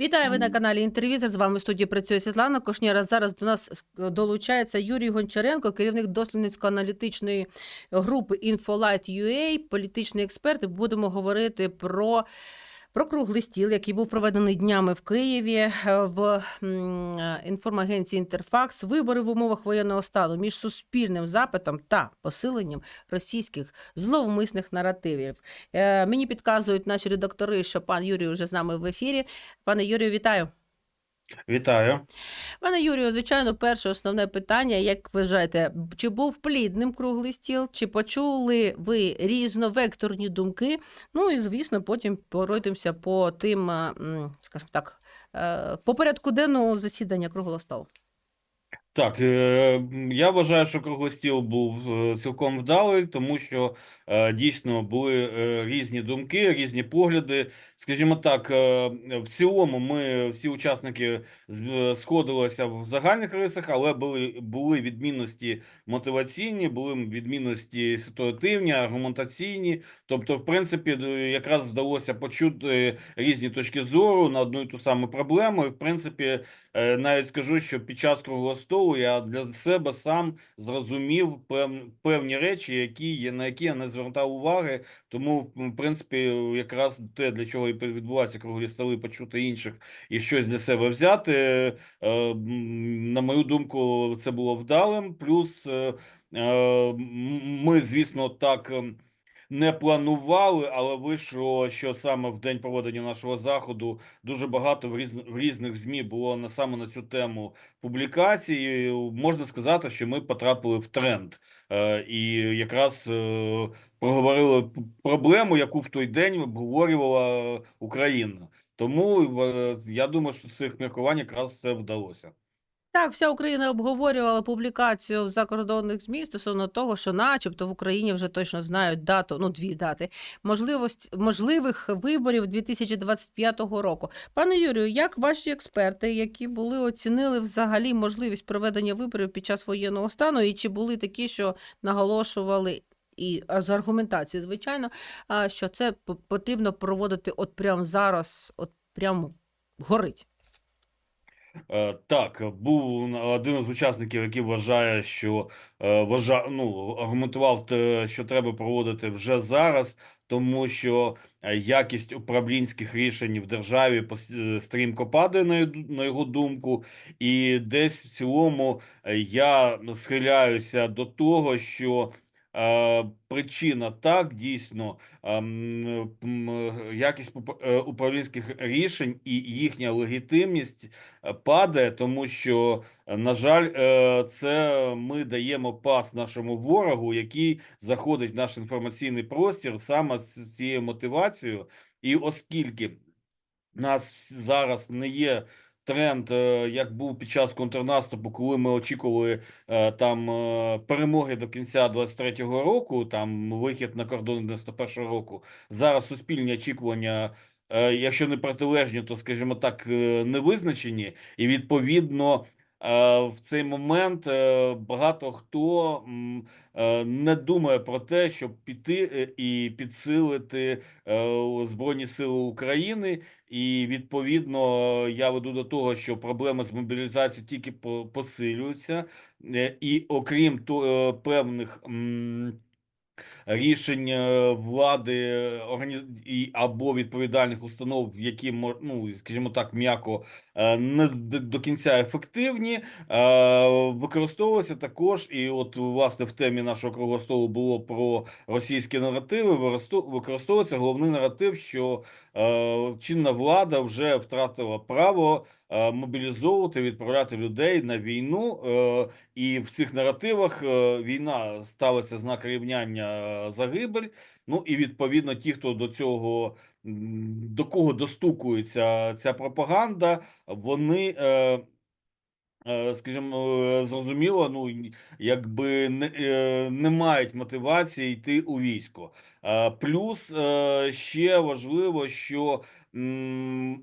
Вітаю ви на каналі Інтервізор. З вами в студії працює Світлана Кошніра. Зараз до нас долучається Юрій Гончаренко, керівник дослідницько-аналітичної групи InfoLight.ua, політичний експерт. Будемо говорити про. Про круглий стіл, який був проведений днями в Києві е, в е, інформагенції Інтерфакс, вибори в умовах воєнного стану між суспільним запитом та посиленням російських зловмисних наративів. Е, Мені підказують наші редактори, що пан Юрій вже з нами в ефірі. Пане Юрію, вітаю. Вітаю. Мене Юрію, звичайно, перше основне питання: як ви вважаєте, чи був плідним круглий стіл, чи почули ви різновекторні думки? Ну і звісно, потім пройдемося по тим, скажімо так, е, по порядку денного засідання круглого столу. Так, е, я вважаю, що круглий стіл був е, цілком вдалий, тому що е, дійсно були різні думки, різні погляди. Скажімо так, в цілому ми всі учасники сходилися в загальних рисах, але були, були відмінності мотиваційні, були відмінності ситуативні, аргументаційні. Тобто, в принципі, якраз вдалося почути різні точки зору на одну і ту саму проблему. І в принципі, Навіть скажу, що під час круглого столу я для себе сам зрозумів пев- певні речі, які на які я не звертав уваги. Тому, в принципі, якраз те, для чого і відбуваються круглі столи, почути інших і щось для себе взяти. е, На мою думку, це було вдалим. Плюс е, е, ми, звісно, так. Не планували, але вийшло, що саме в день проведення нашого заходу дуже багато в, різ... в різних змі було на саме на цю тему публікацій. Можна сказати, що ми потрапили в тренд, е, і якраз е, проговорили проблему, яку в той день обговорювала Україна. Тому е, я думаю, що цих міркувань якраз все вдалося. Так, вся Україна обговорювала публікацію в закордонних ЗМІ стосовно того, що, начебто, в Україні вже точно знають дату, ну дві дати можливость можливих виборів 2025 року. Пане Юрію, як ваші експерти, які були оцінили взагалі можливість проведення виборів під час воєнного стану, і чи були такі, що наголошували? І з аргументації, звичайно, що це потрібно проводити от прямо зараз, от прямо горить. Е, Так, був один з учасників, який вважає, що е, вважа, ну, аргументував, що треба проводити вже зараз, тому що е, якість управлінських рішень в державі стрімко падає на, його- думку, і десь в цілому я схиляюся до того, що причина так дійсно ем, якість е, управлінських рішень і їхня легітимність е, падає, тому що, е, на жаль, е, це ми даємо пас нашому ворогу, який заходить в наш інформаційний простір саме з цією мотивацією. І оскільки нас зараз не є тренд, е, як був під час контрнаступу, коли ми очікували е, там е, перемоги до кінця 23-го року, там вихід на кордон 91-го року. Зараз суспільні очікування, якщо не протилежні, то скажімо так, невизначені, не визначені, і відповідно. Е, В цей момент е, багато хто е, не думає про те, щоб піти і підсилити Збройні Сили України, і відповідно я веду до того, що проблеми з мобілізацією тільки по- посилюються, і окрім певних. Рішень влади або відповідальних установ, які ну, скажімо так, м'яко е, не до кінця ефективні, е, використовується також. І от власне в темі нашого круглого столу було про російські наративи. Використовується головний наратив, що е, чинна влада вже втратила право мобілізовувати, відправляти людей на війну. І в цих наративах війна ставиться знак рівняння загибель. Ну і відповідно, ті, хто до цього до кого достукується ця пропаганда, вони. Е, е, Скажімо, е, зрозуміло, ну якби не, е, не мають мотивації йти у військо. Е, Плюс е, ще важливо, що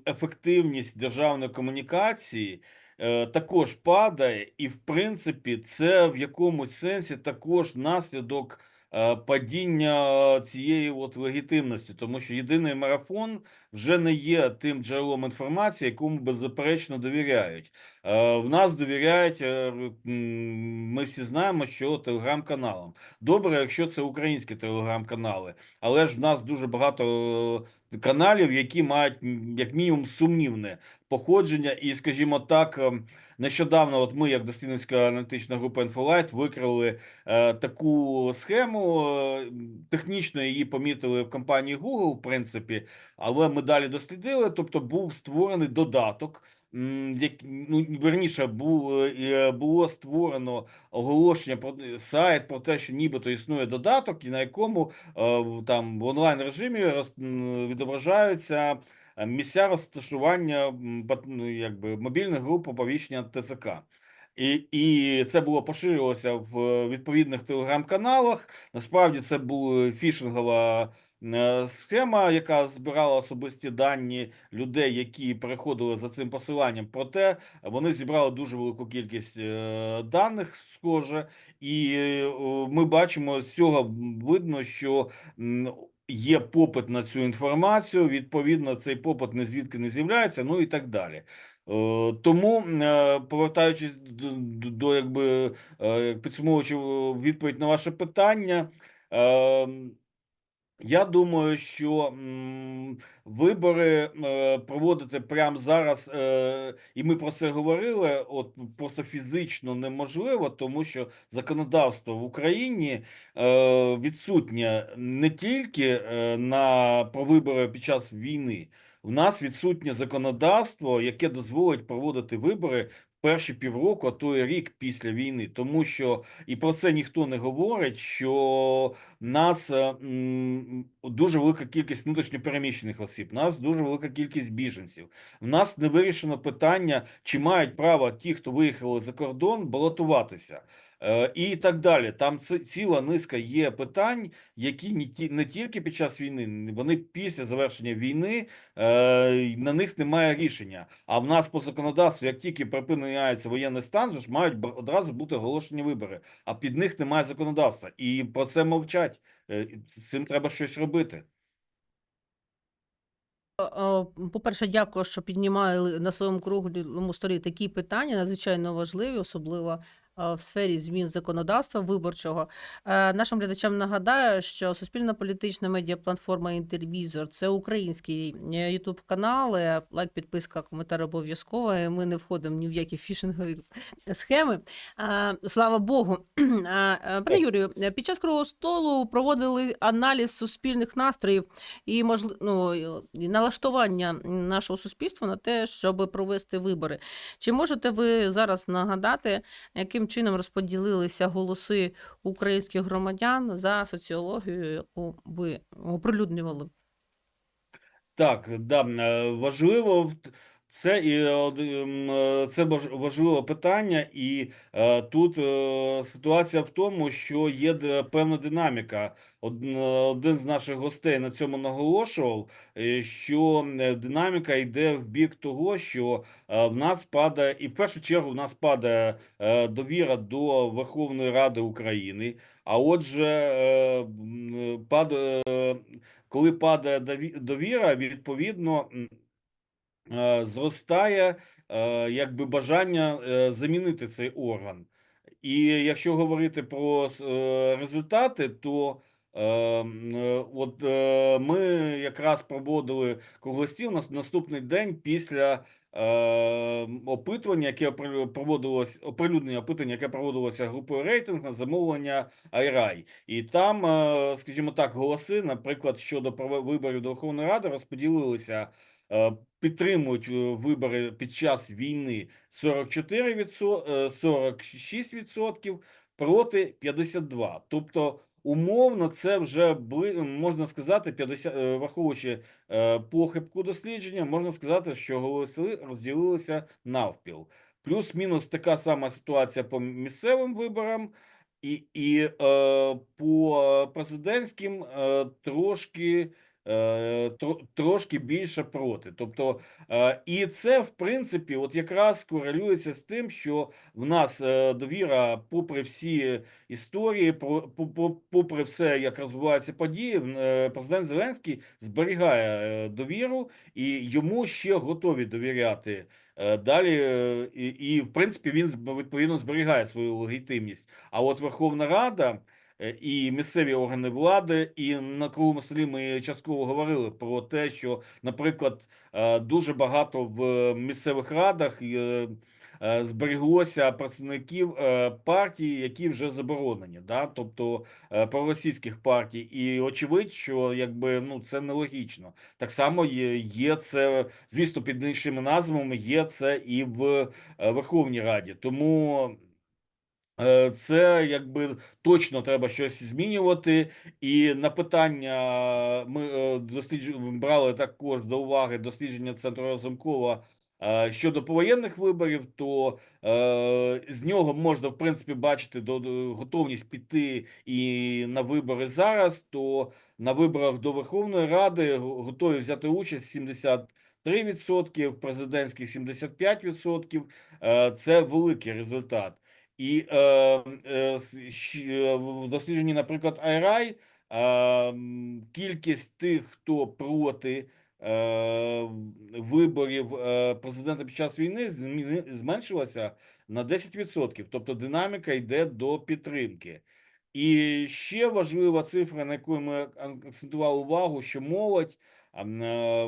ефективність державної комунікації е, також падає, і в принципі, це в якомусь сенсі також наслідок е, падіння цієї от легітимності, тому що єдиний марафон вже не є тим джерелом інформації, якому беззаперечно довіряють. Е, В нас довіряють, е, ми всі знаємо, що телеграм-каналам. Добре, якщо це українські телеграм-канали, але ж в нас дуже багато е, каналів, які мають як мінімум сумнівне походження, і, скажімо так, ем, нещодавно, от ми, як дослідницька аналітична група Infolight, викрили е, таку схему. е, Технічно її помітили в компанії Google, в принципі, але ми далі дослідили. Тобто, був створений додаток. як- Ну, верніше, був, е, було створено оголошення про сайт про те, що нібито існує додаток, і на якому е, там в онлайн режимі відображаються е, місця розташування ну, якби, мобільних груп оповіщення ТЦК. І, і це було поширювалося в відповідних телеграм-каналах. Насправді це була фішингова е, схема, яка збирала особисті дані людей, які переходили за цим посиланням. Проте вони зібрали дуже велику кількість е, даних, схоже, і е, ми бачимо з цього видно, що є попит на цю інформацію. Відповідно, цей попит не звідки не з'являється, ну і так далі. Е, Тому, е, повертаючись до, до, до якби е, підсумовуючи відповідь на ваше питання. Я думаю, що вибори е, проводити прямо зараз, е, і ми про це говорили. От просто фізично неможливо, тому що законодавство в Україні е, відсутнє не тільки на про вибори під час війни. У нас відсутнє законодавство, яке дозволить проводити вибори перші півроку, а то і рік після війни, тому що і про це ніхто не говорить. Що нас е, дуже велика кількість внутрішньопереміщених осіб, нас дуже велика кількість біженців. В нас не вирішено питання, чи мають право ті, хто виїхали за кордон, балотуватися. Е, І так далі. Там ці- ціла низка є питань, які не тільки під час війни, вони після завершення війни е, на них немає рішення. А в нас по законодавству, як тільки припиняється воєнний стан, ж мають одразу бути оголошені вибори, а під них немає законодавства. І про це мовчать. Е, З цим треба щось робити. По-перше, дякую, що піднімали на своєму круглому столі такі питання, надзвичайно важливі, особливо в сфері змін законодавства виборчого. Е, Нашим глядачам нагадаю, що суспільна політична медіаплатформа Інтервізор це український Ютуб канал. Е, Лайк, підписка, коментар обов'язково. Ми не входимо ні в які фішингові схеми. Е, Слава Богу. Е, е, Пане Юрію, е, під час круглого столу проводили аналіз суспільних настроїв і можли- ну, налаштування нашого суспільства на те, щоб провести вибори. Чи можете ви зараз нагадати, яким чином розподілилися голоси українських громадян за соціологію, яку ви оприлюднювали? Так, да, е, важливо це і од- ем, е, це важ- важливе питання, і е, тут е, ситуація в тому, що є певна динаміка. Од- е, Один з наших гостей на цьому наголошував, е, що е, динаміка йде в бік того, що е, в нас падає, і в першу чергу в нас падає е, довіра до Верховної Ради України. А отже, е, падає коли падає дові- довіра, відповідно е, зростає е, якби бажання е, замінити цей орган. І якщо говорити про е, результати, то е, м, е, от е, ми якраз проводили круглий стіл на наступний день після е, опитування, яке проводилось оприлюднення опитування, яке проводилося групою рейтинг на замовлення Айрай. І там, е, скажімо так, голоси, наприклад, щодо виборів до Верховної Ради розподілилися. Е, Підтримують е, вибори під час війни 44 відсо- е, 46 відсотків проти 52. Тобто, умовно, це вже можна сказати, 50, е, враховуючи е, похибку дослідження, можна сказати, що голоси розділилися навпіл. Плюс-мінус така сама ситуація по місцевим виборам, і, і е, по президентським е, трошки е, тро- трошки більше проти. Тобто, е, і це, в принципі, от якраз корелюється з тим, що в нас е, довіра, попри всі історії, попри все, як розвиваються події, е, президент Зеленський зберігає е, довіру і йому ще готові довіряти. Е, Далі, е, і, і в принципі, він відповідно зберігає свою легітимність. А от Верховна Рада е, і місцеві органи влади, і на круглому столі ми частково говорили про те, що, наприклад, е, дуже багато в місцевих радах е, е, зберіглося представників е, партій, які вже заборонені, да? тобто е, проросійських партій. І очевидь, що якби ну це нелогічно. Так само є, це, звісно, під іншими назвами, є це і в е, Верховній Раді. Тому Е, Це якби точно треба щось змінювати. І на питання ми е, брали також до уваги дослідження центру Разумкова е, щодо повоєнних виборів, то е, з нього можна в принципі бачити до, готовність піти і на вибори зараз. То на виборах до Верховної Ради готові взяти участь 73%, в президентських 75%. Е, Це великий результат. І е, е, в дослідженні, наприклад, IRI, е, кількість тих, хто проти е, виборів президента під час війни зменшилася на 10%. Тобто динаміка йде до підтримки. І ще важлива цифра, на яку ми акцентували увагу, що молодь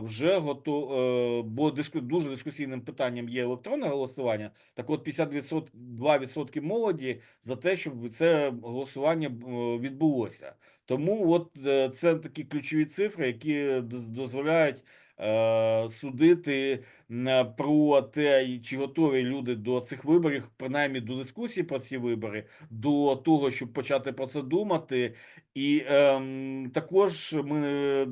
вже готу, бо диску, дуже дискусійним питанням є електронне голосування. Так от 52% молоді за те, щоб це голосування е, відбулося. Тому от е, це такі ключові цифри, які доз- дозволяють е, судити про те, чи готові люди до цих виборів, принаймні до дискусії про ці вибори, до того, щоб почати про це думати. І ем, також ми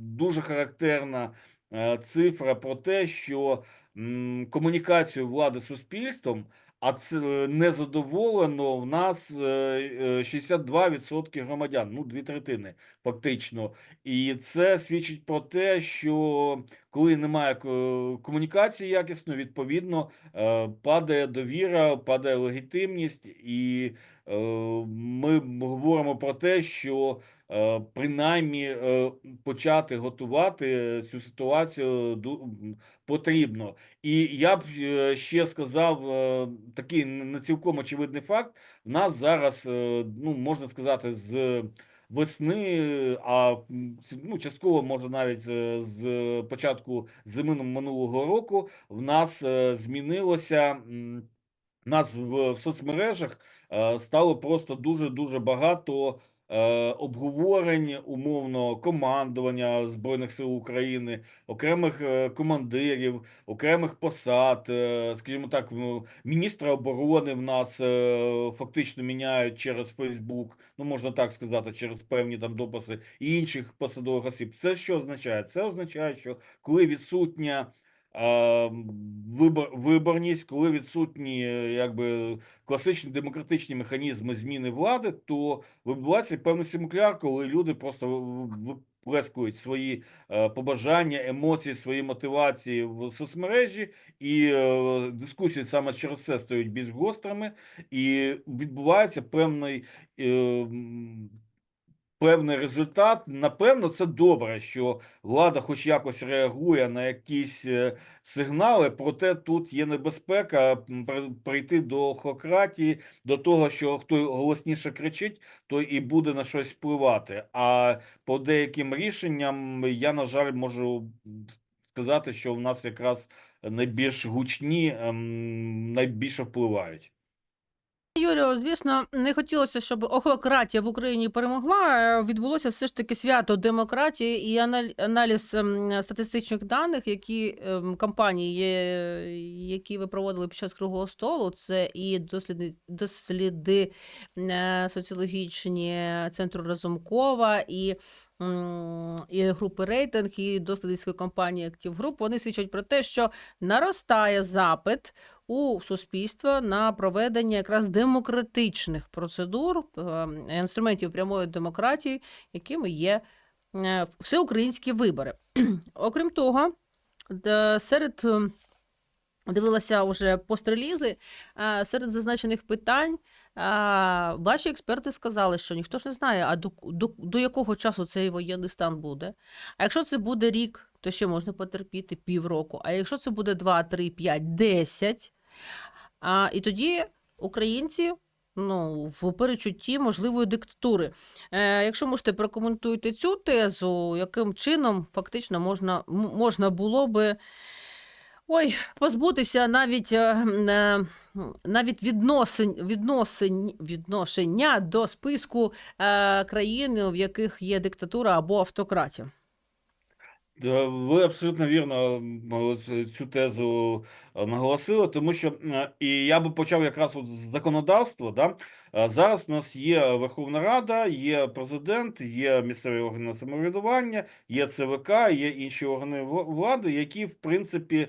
дуже характерна е, цифра про те, що м, комунікацію влади з суспільством, а це не задоволено в нас е, е, 62% громадян, ну дві третини фактично. І це свідчить про те, що коли немає комунікації якісної, відповідно е, падає довіра, падає легітимність, і е, ми говоримо про те, що е, принаймні почати готувати цю ситуацію потрібно. І я б ще сказав такий не цілком очевидний факт. В нас зараз, ну можна сказати, з весни, а ну, частково може навіть е, з початку зими минулого року в нас е, змінилося. нас в, соцмережах е, стало просто дуже дуже багато обговорень умовно командування Збройних сил України, окремих е, командирів, окремих посад. Е, скажімо так, ну, міністра оборони в нас е, фактично міняють через Фейсбук, ну можна так сказати, через певні там дописи інших посадових осіб. Це що означає? Це означає, що коли відсутня е, вибор, виборність, коли відсутні е, якби класичні демократичні механізми зміни влади, то відбувається певний симуляр, коли люди просто виплескують свої е, побажання, емоції, свої мотивації в соцмережі, і е, дискусії саме через це стають більш гострими, і відбувається певний. Певний результат, напевно, це добре, що влада, хоч якось реагує на якісь е, сигнали, проте тут є небезпека при- прийти до хократії, до того, що хто голосніше кричить, той і буде на щось впливати. А по деяким рішенням я, на жаль, можу сказати, що в нас якраз найбільш гучні, ем, найбільше впливають. Юрію, звісно, не хотілося, щоб охлократія в Україні перемогла. Е, Відбулося все ж таки свято демократії і аналіз ем, статистичних даних, які ем, кампанії, є, які ви проводили під час круглого столу. Це і досліди, досліди е, соціологічні центру Разумкова, і, і групи рейтинг, і дослідницької компанії Актив Груп. Вони свідчать про те, що наростає запит у суспільства на проведення якраз демократичних процедур, е, інструментів прямої демократії, якими є е, всеукраїнські вибори. Окрім того, серед ем, дивилася вже пострелізи, е, серед зазначених питань е, ваші експерти сказали, що ніхто ж не знає, а до, до, до якого часу цей воєнний стан буде. А якщо це буде рік, то ще можна потерпіти півроку. А якщо це буде 2, 3, 5, 10, а, і тоді українці ну, в перечутті можливої диктатури. Е, якщо можете прокоментуйте цю тезу, яким чином фактично можна, можна було би ой, позбутися навіть, е, е, навіть відносин, відносин, відношення до списку е, країн, в яких є диктатура або автократія. Ви абсолютно вірно цю тезу е, наголосили, тому що е, і я би почав якраз от з законодавства. Да? Е, Зараз у нас є Верховна Рада, є президент, є місцеві органи самоврядування, є ЦВК, є інші органи влади, які в принципі е,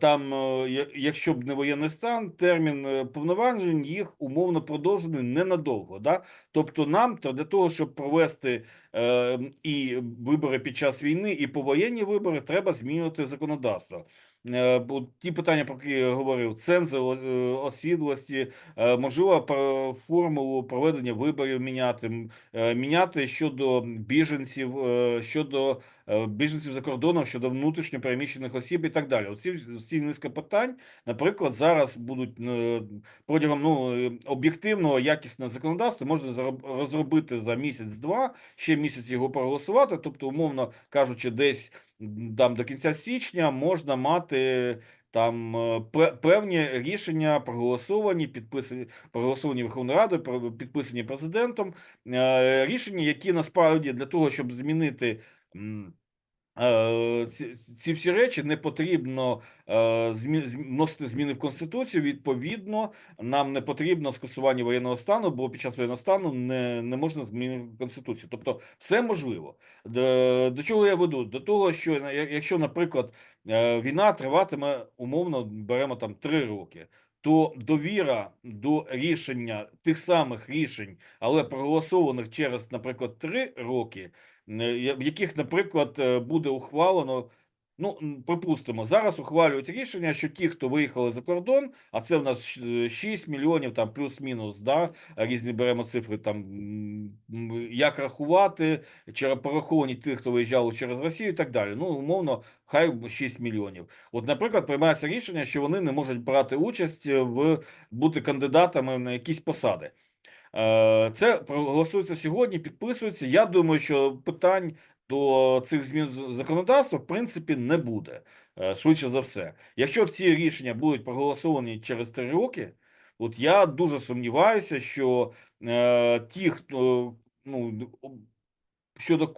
там, е, якщо б не воєнний стан, термін е, повноважень їх умовно продовжений ненадовго. Да? Тобто нам для того, щоб провести е, і вибори під час війни, і повоєнні вибори треба змінювати законодавство. Е, ті питання, про які я говорив, цензи е, осідлості, е, можливо, формулу проведення виборів міняти, е, міняти щодо біженців, е, щодо е, біженців за кордоном, щодо внутрішньо переміщених осіб і так далі. Оці всі низка питань, наприклад, зараз будуть е, протягом ну, е, об'єктивного якісного законодавства можна розробити за місяць-два, ще місяць його проголосувати. Тобто, умовно кажучи, десь там до кінця січня можна мати там е, певні рішення проголосовані, підписані проголосовані Верховною Радою, підписані президентом. е, Рішення, які насправді для того, щоб змінити. Е, Ці, ці всі речі не потрібно е, вносити зміни в конституцію. Відповідно, нам не потрібно скасування воєнного стану, бо під час воєнного стану не, не можна змінити конституцію. Тобто, все можливо. До, до чого я веду? До того, що на- якщо, наприклад, е, війна триватиме умовно, беремо там три роки. То довіра до рішення тих самих рішень, але проголосованих через, наприклад, три роки, е, в яких, наприклад, е, буде ухвалено. Ну, припустимо, зараз ухвалюють рішення, що ті, хто виїхали за кордон, а це в нас 6 мільйонів, там плюс-мінус, да, різні беремо цифри, там як рахувати, чи пораховані тих, хто виїжджали через Росію і так далі. Ну, умовно, хай 6 мільйонів. От, наприклад, приймається рішення, що вони не можуть брати участь в бути кандидатами на якісь посади. Е, Це проголосується сьогодні, підписується. Я думаю, що питань до цих змін законодавства в принципі не буде. е, Швидше за все. Якщо ці рішення будуть проголосовані через три роки, от я дуже сумніваюся, що е, ті, хто ну щодо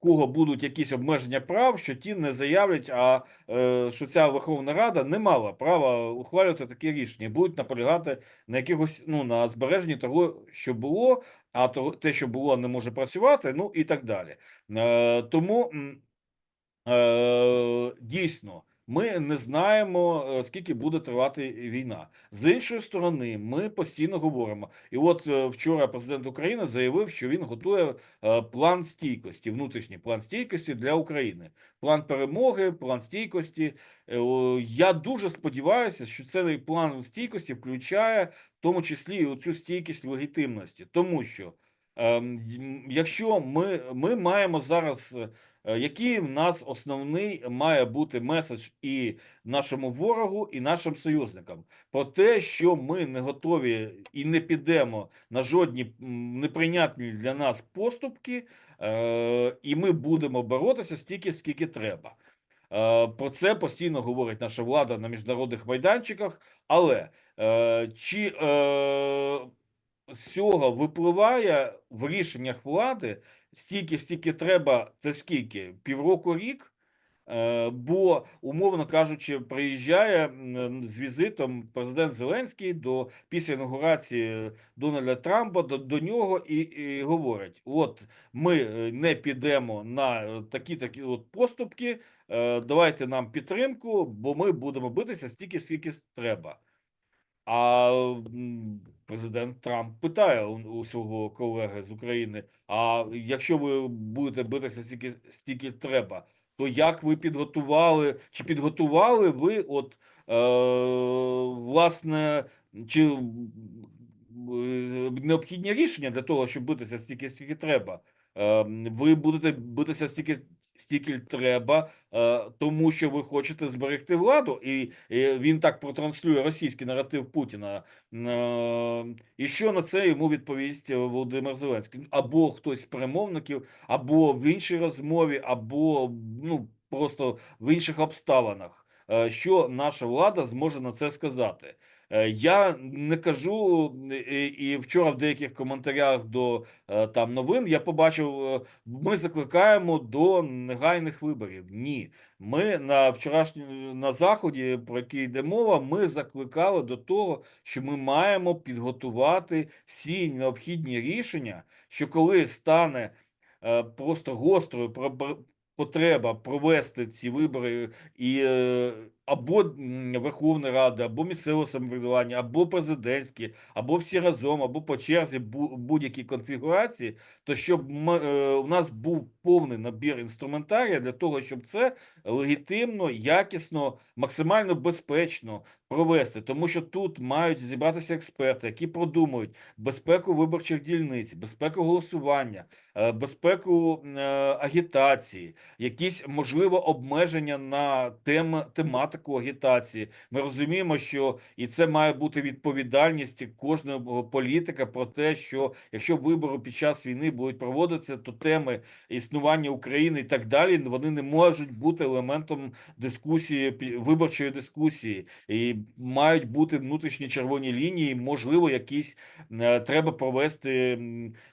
кого будуть якісь обмеження прав, що ті не заявлять, а е, що ця Верховна Рада не мала права ухвалювати такі рішення, будуть наполягати на якихось ну на збереженні того, що було, а то те, що було, не може працювати, ну і так далі. Е, тому е, дійсно. Ми не знаємо, е, скільки буде тривати війна. З іншої сторони, ми постійно говоримо. І от е, вчора президент України заявив, що він готує е, план стійкості, внутрішній план стійкості для України, план перемоги, план стійкості. Я дуже сподіваюся, що цей план стійкості включає в тому числі і оцю стійкість легітимності, тому що ем, якщо ми, ми маємо зараз. Е, Який в нас основний має бути меседж і нашому ворогу, і нашим союзникам про те, що ми не готові і не підемо на жодні неприйнятні для нас поступки, е, і ми будемо боротися стільки, скільки треба. Е, Про це постійно говорить наша влада на міжнародних майданчиках. Але чи цього випливає в рішеннях влади стільки, стільки треба, це скільки? Півроку рік? Е, Бо, умовно кажучи, приїжджає з візитом президент Зеленський до після інаугурації Дональда Трампа до, до нього і, і говорить: от ми е, не підемо на е, такі такі от поступки. Давайте нам підтримку, бо ми будемо битися стільки, скільки треба. А президент Трамп питає у, у свого колеги з України: а якщо ви будете битися стільки, стільки треба, то як ви підготували, чи підготували ви от е, власне, чи е, необхідні рішення для того, щоб битися стільки, стільки треба? Е, Ви будете битися стільки, стільки треба, е, тому що ви хочете зберегти владу, і, він так протранслює російський наратив Путіна. Е, І що на це йому відповість Володимир Зеленський? Або хтось з перемовників, або в іншій розмові, або ну просто в інших обставинах. Е, Що наша влада зможе на це сказати? Е, Я не кажу, і, вчора в деяких коментарях до е, там новин я побачив, е, ми закликаємо до негайних виборів. Ні, ми на вчорашньому на заході, про який йде мова, ми закликали до того, що ми маємо підготувати всі необхідні рішення, що коли стане просто гострою потреба провести ці вибори і е, або м, Верховної Ради, або місцевого самоврядування, або президентські, або всі разом, або по черзі будь-які конфігурації, то щоб е, у нас був повний набір інструментарія для того, щоб це легітимно, якісно, максимально безпечно провести, тому що тут мають зібратися експерти, які продумують безпеку виборчих дільниць, безпеку голосування, е, безпеку е, агітації, якісь можливо обмеження на тем, тематику агітації. Ми розуміємо, що і це має бути відповідальність кожного політика про те, що якщо вибори під час війни будуть проводитися, то теми існування України і так далі вони не можуть бути елементом дискусії виборчої дискусії, і мають бути внутрішні червоні лінії. Можливо, якісь е, треба провести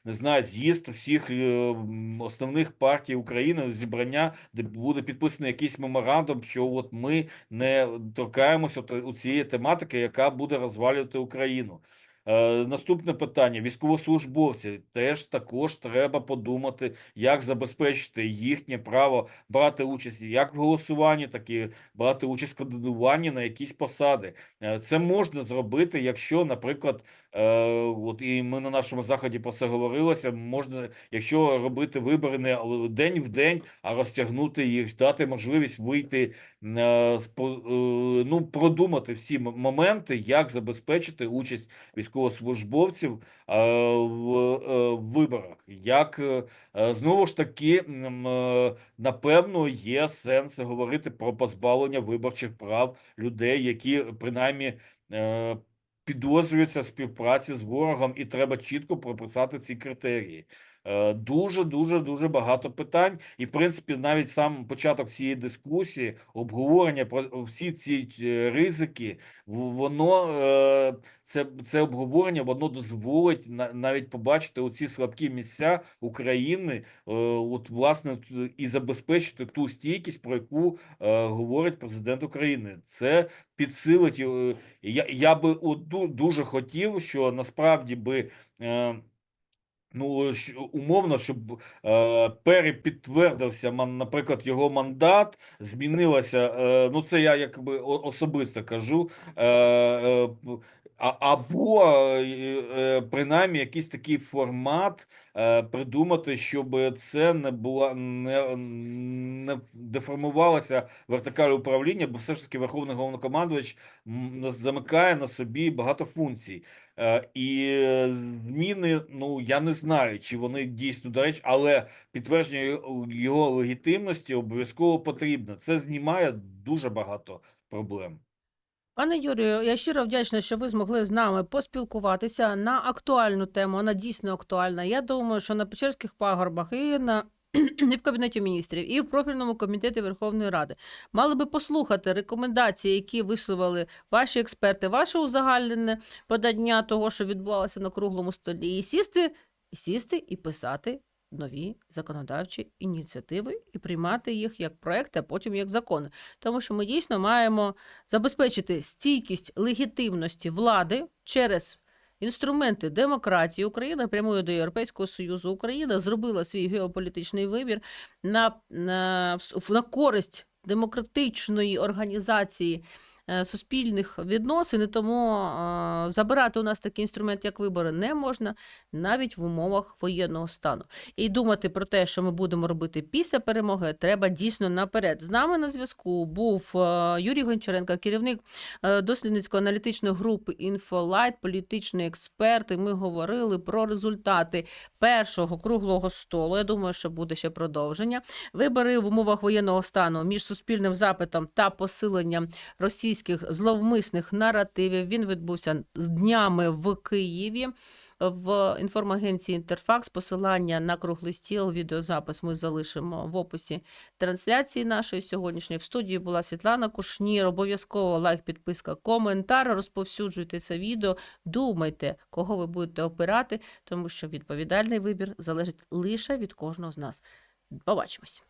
не знаю, з'їзд всіх е, основних партій України, зібрання, де буде підписаний якийсь меморандум, що от ми не торкаємося от у цієї тематики, яка буде розвалювати Україну. Е, наступне питання: військовослужбовці теж також треба подумати, як забезпечити їхнє право брати участь як в голосуванні, так і брати участь в кандидуванні на якісь посади. Е, Це можна зробити, якщо, наприклад, е, от і ми на нашому заході про це говорилося. Можна, якщо робити вибори не день в день, а розтягнути їх, дати можливість вийти ну, продумати всі моменти, як забезпечити участь військовослужбовців е, в, е, виборах. Як е, е, знову ж таки, е, напевно, є сенс говорити про позбавлення виборчих прав людей, які принаймні е, підозрюються в співпраці з ворогом, і треба чітко прописати ці критерії. Е, Дуже, дуже, дуже багато питань, і в принципі, навіть сам початок цієї дискусії, обговорення про всі ці е, ризики, воно е, це, це обговорення, воно дозволить на- навіть побачити оці слабкі місця України, от власне і забезпечити ту стійкість, про яку говорить президент України. Це підсилить. Я, я би от дуже хотів, що насправді би. Ну, умовно, щоб е, перепідтвердився, наприклад, його мандат, змінилося. Е, ну, це я якби особисто кажу. Е, е, або е, е, принаймні якийсь такий формат е, придумати, щоб це не була не, не деформувалася вертикаль управління, бо все ж таки Верховний головнокомандувач замикає на собі багато функцій. Е, І е, зміни, ну я не знаю, чи вони дійсно до речі, але підтвердження його- його легітимності обов'язково потрібно. Це знімає дуже багато проблем. Пане Юрію, я щиро вдячна, що ви змогли з нами поспілкуватися на актуальну тему. Вона дійсно актуальна. Я думаю, що на Печерських пагорбах і на і в Кабінеті міністрів, і в профільному комітеті Верховної Ради мали би послухати рекомендації, які висловили ваші експерти, ваше узагальнене подання того, що відбувалося на круглому столі, і сісти, і сісти і писати нові законодавчі ініціативи і приймати їх як проекти, а потім як закони. Тому що ми дійсно маємо забезпечити стійкість легітимності влади через інструменти демократії. Україна прямує до Європейського Союзу. Україна зробила свій геополітичний вибір на, на, на користь демократичної організації суспільних відносин, і тому е, забирати у нас такий інструмент, як вибори, не можна навіть в умовах воєнного стану. І думати про те, що ми будемо робити після перемоги, треба дійсно наперед. З нами на зв'язку був е, Юрій Гончаренко, керівник е, дослідницько-аналітичної групи «Інфолайт», політичний експерт. І ми говорили про результати першого круглого столу. Я думаю, що буде ще продовження. Вибори в умовах воєнного стану між суспільним запитом та посиленням російських зловмисних наративів. Він відбувся днями в Києві. В інформагенції Інтерфакс посилання на круглий стіл, відеозапис ми залишимо в описі трансляції нашої сьогоднішньої. В студії була Світлана Кушнір. Обов'язково лайк, підписка, коментар. Розповсюджуйте це відео. Думайте, кого ви будете опирати, тому що відповідальний вибір залежить лише від кожного з нас. Побачимось.